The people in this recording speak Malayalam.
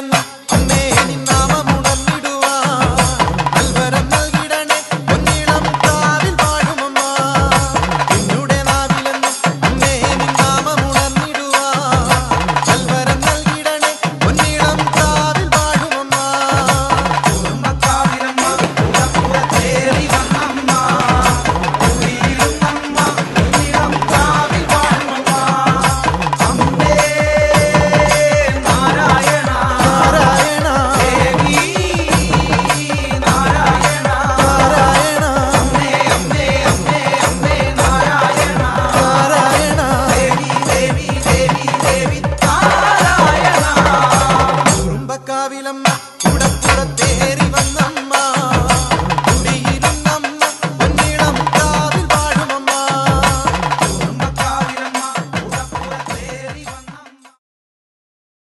and the